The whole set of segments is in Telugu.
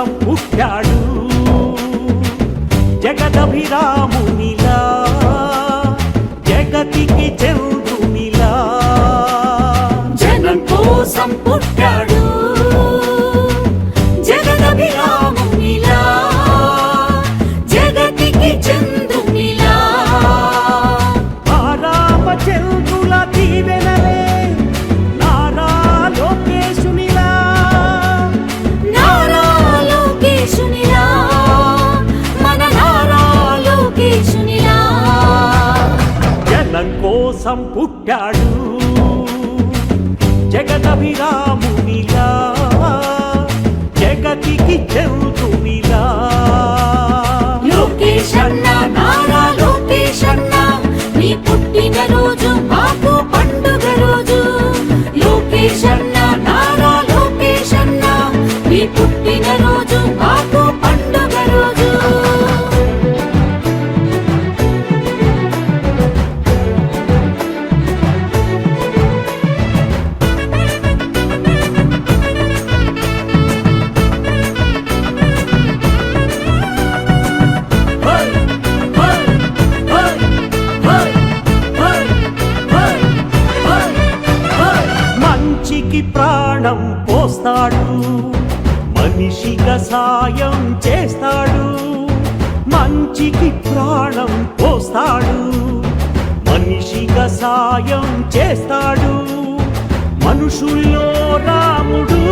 కోసం పుట్టాడు. జగదభిరామునిలా జగతికి చంద్రునిలా కోసం పుట్టాడు. జగదభిరామునిలా జగతికి చంద్రునిలా సాయం చేస్తాడు. మంచికి ప్రాణం పోస్తాడు. మనిషిగా సాయం చేస్తాడు. మనుషుల్లో రాముడు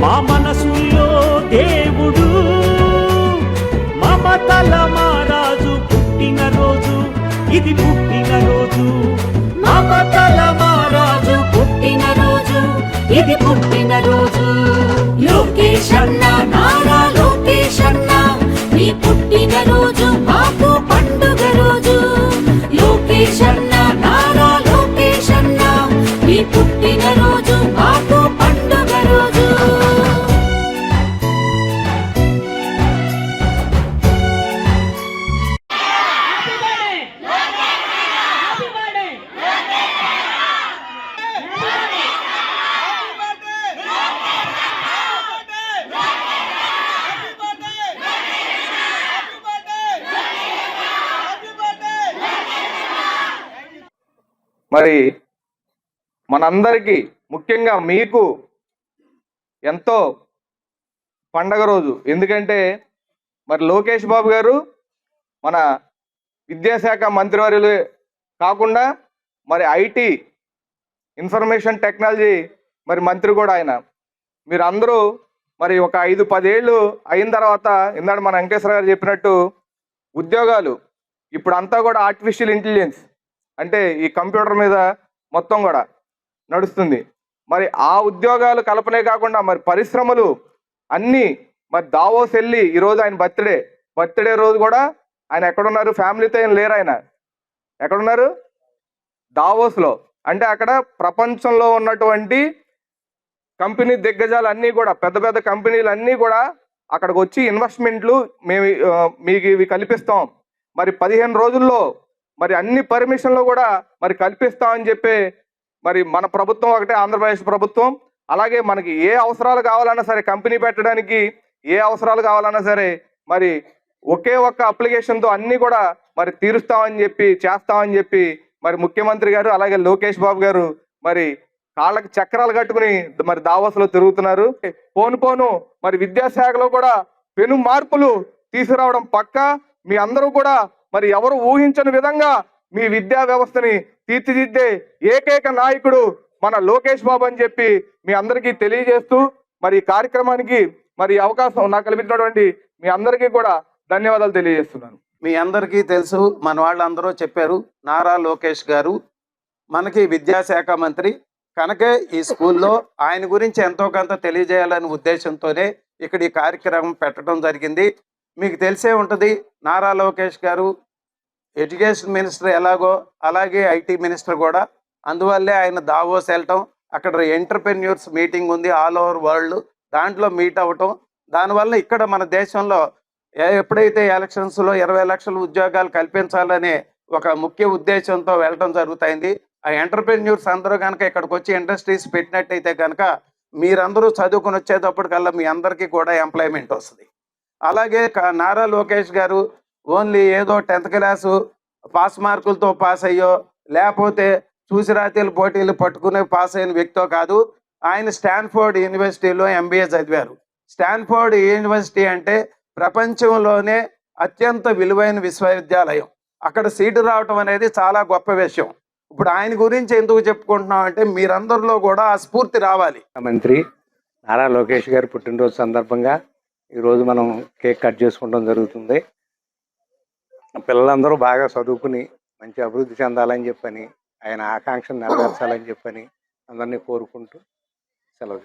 మా మనసుల్లో దేవుడు. మమతల మారాజు పుట్టిన రోజు ఇది పుట్టిన to మరి మనందరికీ ముఖ్యంగా మీకు ఎంతో పండగ రోజు. ఎందుకంటే మరి లోకేష్ బాబు గారు మన విద్యాశాఖ మంత్రివర్యులు కాకుండా మరి ఐటీ ఇన్ఫర్మేషన్ టెక్నాలజీ మరి మంత్రి కూడా ఆయన. మీరు అందరూ మరి ఒక ఐదు పదేళ్ళు అయిన తర్వాత ఇందాక మన వెంకటేశ్వర గారు చెప్పినట్టు ఉద్యోగాలు ఇప్పుడు అంతా కూడా ఆర్టిఫిషియల్ ఇంటెలిజెన్స్ అంటే ఈ కంప్యూటర్ మీద మొత్తం కూడా నడుస్తుంది. మరి ఆ ఉద్యోగాలు కల్పనే కాకుండా మరి పరిశ్రమలు అన్నీ మరి దావోస్ వెళ్ళి ఈరోజు ఆయన బర్త్డే బర్త్డే రోజు కూడా ఆయన ఎక్కడున్నారు? ఫ్యామిలీతో ఏం లేరు ఆయన. ఎక్కడున్నారు? దావోస్లో. అంటే అక్కడ ప్రపంచంలో ఉన్నటువంటి కంపెనీ దిగ్గజాలు అన్నీ కూడా పెద్ద పెద్ద కంపెనీలు అన్నీ కూడా అక్కడికి వచ్చి ఇన్వెస్ట్మెంట్లు మేము మీకు ఇవి కల్పిస్తాం. మరి పదిహేను రోజుల్లో మరి అన్ని పర్మిషన్లు కూడా మరి కల్పిస్తామని చెప్పి మరి మన ప్రభుత్వం ఒకటే ఆంధ్రప్రదేశ్ ప్రభుత్వం. అలాగే మనకి ఏ అవసరాలు కావాలన్నా సరే కంపెనీ పెట్టడానికి ఏ అవసరాలు కావాలన్నా సరే మరి ఒకే ఒక్క అప్లికేషన్తో అన్నీ కూడా మరి తీరుస్తామని చెప్పి చేస్తామని చెప్పి మరి ముఖ్యమంత్రి గారు అలాగే లోకేష్ బాబు గారు మరి కాళ్ళకి చక్రాలు కట్టుకుని మరి దావోస్లో తిరుగుతున్నారు. పోను పోను మరి విద్యాశాఖలో కూడా పెను మార్పులు తీసుకురావడం పక్క. మీ అందరూ కూడా మరి ఎవరు ఊహించని విధంగా మీ విద్యా వ్యవస్థని తీర్చిదిద్దే ఏకైక నాయకుడు మన లోకేష్ బాబు అని చెప్పి మీ అందరికీ తెలియజేస్తూ మరి ఈ కార్యక్రమానికి మరి అవకాశం నాకు కల్పించినటువంటి మీ అందరికీ కూడా ధన్యవాదాలు తెలియజేస్తున్నాను. మీ అందరికీ తెలుసు మన వాళ్ళందరూ చెప్పారు నారా లోకేష్ గారు మనకి విద్యాశాఖ మంత్రి కనుకే ఈ స్కూల్లో ఆయన గురించి ఎంతో కొంత తెలియజేయాలనే ఉద్దేశంతోనే ఇక్కడ ఈ కార్యక్రమం పెట్టడం జరిగింది. మీకు తెలిసే ఉంటుంది నారా లోకేష్ గారు ఎడ్యుకేషన్ మినిస్టర్ ఎలాగో అలాగే ఐటీ మినిస్టర్ కూడా. అందువల్లే ఆయన దావోస్ వెళ్ళటం అక్కడ ఎంటర్ప్రెన్యూర్స్ మీటింగ్ ఉంది ఆల్ ఓవర్ వరల్డ్. దాంట్లో మీట్ అవ్వటం దానివల్ల ఇక్కడ మన దేశంలో ఏ- ఎప్పుడైతే ఎలక్షన్స్లో ఇరవై లక్షల ఉద్యోగాలు కల్పించాలనే ఒక ముఖ్య ఉద్దేశంతో వెళ్ళడం జరుగుతుంది. ఆ ఎంటర్ప్రెన్యూర్స్ అందరూ కనుక ఇక్కడికి వచ్చి ఇండస్ట్రీస్ పెట్టినట్టయితే కనుక మీరందరూ చదువుకుని వచ్చేటప్పటికల్లా మీ అందరికీ కూడా ఎంప్లాయ్మెంట్ వస్తుంది. అలాగే నారా లోకేష్ గారు ఓన్లీ ఏదో టెన్త్ క్లాసు పాస్ మార్కులతో పాస్ అయ్యో లేకపోతే చూసిరాతీలు పోటీలు పట్టుకునే పాస్ అయిన వ్యక్తో కాదు ఆయన స్టాన్ఫోర్డ్ యూనివర్సిటీలో ఎంబీఏ చదివారు. స్టాన్ఫోర్డ్ యూనివర్సిటీ అంటే ప్రపంచంలోనే అత్యంత విలువైన విశ్వవిద్యాలయం. అక్కడ సీటు రావటం అనేది చాలా గొప్ప విషయం. ఇప్పుడు ఆయన గురించి ఎందుకు చెప్పుకుంటున్నాం అంటే మీరందరిలో కూడా ఆ స్ఫూర్తి రావాలి. మంత్రి నారా లోకేష్ గారు పుట్టినరోజు సందర్భంగా ఈరోజు మనం కేక్ కట్ చేసుకోవడం జరుగుతుంది. పిల్లలందరూ బాగా చదువుకుని మంచి అభివృద్ధి చెందాలని చెప్పని ఆయన ఆకాంక్షను నెరవేర్చాలని చెప్పని అందరినీ కోరుకుంటూ సెలవు